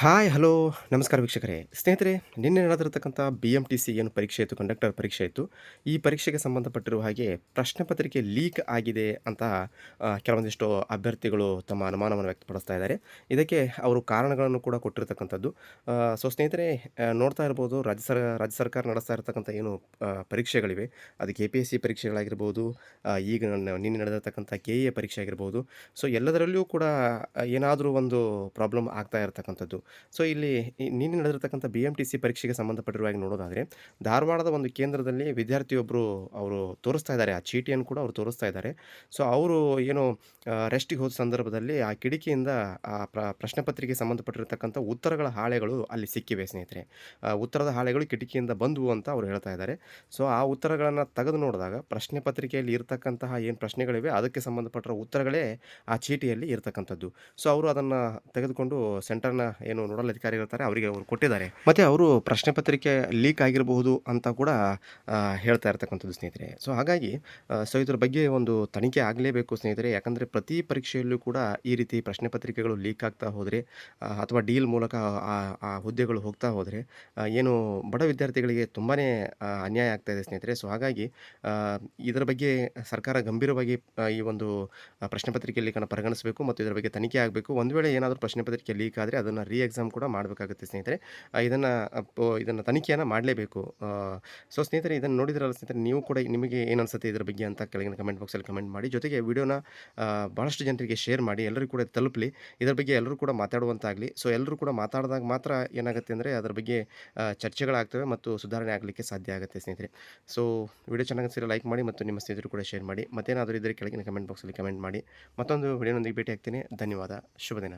Hi, hello, ನಮಸ್ಕಾರ ವೀಕ್ಷಕರೇ. ಸ್ನೇಹಿತರೆ, ನಿನ್ನೆ ನಡೆದಿರತಕ್ಕಂಥ ಬಿ ಎಂ ಟಿ ಸಿ ಏನು ಪರೀಕ್ಷೆ ಇತ್ತು ಕಂಡಕ್ಟರ್ ಪರೀಕ್ಷೆ ಇತ್ತು. ಈ ಪರೀಕ್ಷೆಗೆ ಸಂಬಂಧಪಟ್ಟಿರುವ ಹಾಗೆ ಪ್ರಶ್ನೆ ಪತ್ರಿಕೆ ಲೀಕ್ ಆಗಿದೆ ಅಂತ ಕೆಲವೊಂದಿಷ್ಟು ಅಭ್ಯರ್ಥಿಗಳು ತಮ್ಮ ಅನುಮಾನವನ್ನು ವ್ಯಕ್ತಪಡಿಸ್ತಾ ಇದ್ದಾರೆ. ಇದಕ್ಕೆ ಅವರು ಕಾರಣಗಳನ್ನು ಕೂಡ ಕೊಟ್ಟಿರ್ತಕ್ಕಂಥದ್ದು. ಸೊ ಸ್ನೇಹಿತರೆ ನೋಡ್ತಾ ಇರ್ಬೋದು, ರಾಜ್ಯ ಸರ್, ರಾಜ್ಯ ಸರ್ಕಾರ ನಡೆಸ್ತಾ ಇರತಕ್ಕಂಥ ಏನು ಪರೀಕ್ಷೆಗಳಿವೆ. ಅದು ಕೆ ಪಿ ಎಸ್ ಸಿ ಪರೀಕ್ಷೆಗಳಾಗಿರ್ಬೋದು ಈಗ ನನ್ನ- ನಡೆದಿರ್ತಕ್ಕಂಥ ಕೆ ಎ ಪರೀಕ್ಷೆ ಆಗಿರ್ಬೋದು. ಸೊ ಎಲ್ಲದರಲ್ಲಿಯೂ ಕೂಡ ಏನಾದರೂ ಒಂದು ಪ್ರಾಬ್ಲಮ್ ಆಗ್ತಾ ಇರತಕ್ಕಂಥದ್ದು. ಸೊ, ಇಲ್ಲಿ ನಿನ್ನೆ ನಡೆದಿರ್ತಕ್ಕಂಥ ಬಿ ಎಂ ಟಿ ಸಿ ಪರೀಕ್ಷೆಗೆ ಸಂಬಂಧಪಟ್ಟಿರುವ ಹಾಗೆ ನೋಡೋದಾದರೆ, ಧಾರವಾಡದ ಒಂದು ಕೇಂದ್ರದಲ್ಲಿ ವಿದ್ಯಾರ್ಥಿಯೊಬ್ಬರು ಅವರು ತೋರಿಸ್ತಾ ಇದ್ದಾರೆ. ಆ ಚೀಟಿಯನ್ನು ಕೂಡ ಅವರು ತೋರಿಸ್ತಾ ಇದ್ದಾರೆ. ಸೊ, ಅವರು ಏನು ರೆಸ್ಟಿಗೆ ಹೋದ ಸಂದರ್ಭದಲ್ಲಿ ಆ ಕಿಟಕಿಯಿಂದ ಆ ಪ್ರ, ಪ್ರಶ್ನೆ ಪತ್ರಿಕೆ ಸಂಬಂಧಪಟ್ಟಿರತಕ್ಕಂಥ ಉತ್ತರಗಳ ಹಾಳೆಗಳು ಅಲ್ಲಿ ಸಿಕ್ಕಿವೆ, ಸ್ನೇಹಿತರೆ. ಉತ್ತರದ ಹಾಳೆಗಳು ಕಿಟಕಿಯಿಂದ ಬಂದವು ಅಂತ ಅವರು ಹೇಳ್ತಾ ಇದ್ದಾರೆ. ಸೊ, ಆ ಉತ್ತರಗಳನ್ನು ತೆಗೆದು ನೋಡಿದಾಗ, ಪ್ರಶ್ನೆ ಪತ್ರಿಕೆಯಲ್ಲಿ ಇರತಕ್ಕಂತಹ ಏನು ಪ್ರಶ್ನೆಗಳಿವೆ, ಅದಕ್ಕೆ ಸಂಬಂಧಪಟ್ಟ ಉತ್ತರಗಳೇ ಆ ಚೀಟಿಯಲ್ಲಿ ಇರತಕ್ಕಂಥದ್ದು. ಸೊ, ಅವರು ಅದನ್ನು ತೆಗೆದುಕೊಂಡು ಸೆಂಟರ್ನ ಏನು ನೋಡಲ್ ಅಧಿಕಾರಿ ಇರ್ತಾರೆ, ಅವರಿಗೆ ಅವರು ಕೊಟ್ಟಿದ್ದಾರೆ. ಮತ್ತು ಅವರು ಪ್ರಶ್ನೆ ಪತ್ರಿಕೆ ಲೀಕ್ ಆಗಿರಬಹುದು ಅಂತ ಕೂಡ ಹೇಳ್ತಾ ಇರ್ತಕ್ಕಂಥದ್ದು ಸ್ನೇಹಿತರೆ. ಸೊ ಹಾಗಾಗಿ ಸೊ ಇದ್ರ ಬಗ್ಗೆ ಒಂದು ತನಿಖೆ ಆಗಲೇಬೇಕು ಸ್ನೇಹಿತರೆ. ಯಾಕಂದರೆ ಪ್ರತಿ ಪರೀಕ್ಷೆಯಲ್ಲೂ ಕೂಡ ಈ ರೀತಿ ಪ್ರಶ್ನೆ ಪತ್ರಿಕೆಗಳು ಲೀಕ್ ಆಗ್ತಾ ಹೋದರೆ ಅಥವಾ ಡೀಲ್ ಮೂಲಕ ಆ ಹುದ್ದೆಗಳು ಹೋಗ್ತಾ ಹೋದರೆ ಏನು ಬಡ ವಿದ್ಯಾರ್ಥಿಗಳಿಗೆ ತುಂಬಾ ಅನ್ಯಾಯ ಆಗ್ತಾ ಇದೆ ಸ್ನೇಹಿತರೆ. ಸೊ ಹಾಗಾಗಿ ಇದರ ಬಗ್ಗೆ ಸರ್ಕಾರ ಗಂಭೀರವಾಗಿ ಈ ಒಂದು ಪ್ರಶ್ನೆ ಪತ್ರಿಕೆ ಲೀಕನ್ನು ಪರಿಗಣಿಸಬೇಕು ಮತ್ತು ಇದರ ಬಗ್ಗೆ ತನಿಖೆ ಆಗಬೇಕು. ಒಂದು ವೇಳೆ ಏನಾದರೂ ಪ್ರಶ್ನೆ ಪತ್ರಿಕೆ ಲೀಕ್ ಆದರೆ ಅದನ್ನು ರೀ ಎಕ್ಸಾಮ್ ಕೂಡ ಮಾಡಬೇಕಾಗುತ್ತೆ ಸ್ನೇಹಿತರೆ. ಇದನ್ನು ಇದನ್ನು ತನಿಖೆಯನ್ನು ಮಾಡಲೇಬೇಕು. ಸೊ ಸ್ನೇಹಿತರೆ, ಇದನ್ನು ನೋಡಿದ್ರಲ್ಲ ಸ್ನೇಹಿತರೆ, ನೀವು ಕೂಡ ನಿಮಗೆ ಏನು ಅನಿಸುತ್ತೆ ಇದರ ಬಗ್ಗೆ ಅಂತ ಕೆಳಗಿನ ಕಮೆಂಟ್ ಬಾಕ್ಸಲ್ಲಿ ಕಮೆಂಟ್ ಮಾಡಿ, ಜೊತೆಗೆ ವಿಡಿಯೋನ ಭಾಳಷ್ಟು ಜನರಿಗೆ ಶೇರ್ ಮಾಡಿ, ಎಲ್ಲರಿಗೂ ಕೂಡ ತಲುಪಲಿ. ಇದರ ಬಗ್ಗೆ ಎಲ್ಲರೂ ಕೂಡ ಮಾತಾಡುವಂತಾಗಲಿ. ಸೊ ಎಲ್ಲರೂ ಕೂಡ ಮಾತಾಡಿದಾಗ ಮಾತ್ರ ಏನಾಗುತ್ತೆ ಅಂದರೆ ಅದರ ಬಗ್ಗೆ ಚರ್ಚೆಗಳಾಗ್ತವೆ ಮತ್ತು ಸುಧಾರಣೆ ಆಗಲಿಕ್ಕೆ ಸಾಧ್ಯ ಆಗುತ್ತೆ ಸ್ನೇಹಿತರೆ. ಸೊ ವಿಡಿಯೋ ಚೆನ್ನಾಗಿ ಸೇರಿ ಲೈಕ್ ಮಾಡಿ ಮತ್ತು ನಿಮ್ಮ ಸ್ನೇಹಿತರು ಕೂಡ ಶೇರ್ ಮಾಡಿ. ಮತ್ತೇನಾದರೂ ಇದ್ದರೆ ಕೆಳಗಿನ ಕಮೆಂಟ್ ಬಾಕ್ಸಲ್ಲಿ ಕಮೆಂಟ್ ಮಾಡಿ. ಮತ್ತೊಂದು ವಿಡಿಯೋನೊಂದಿಗೆ ಭೇಟಿ ಆಗ್ತೀನಿ ಧನ್ಯವಾದ. ಶುಭ ದಿನ.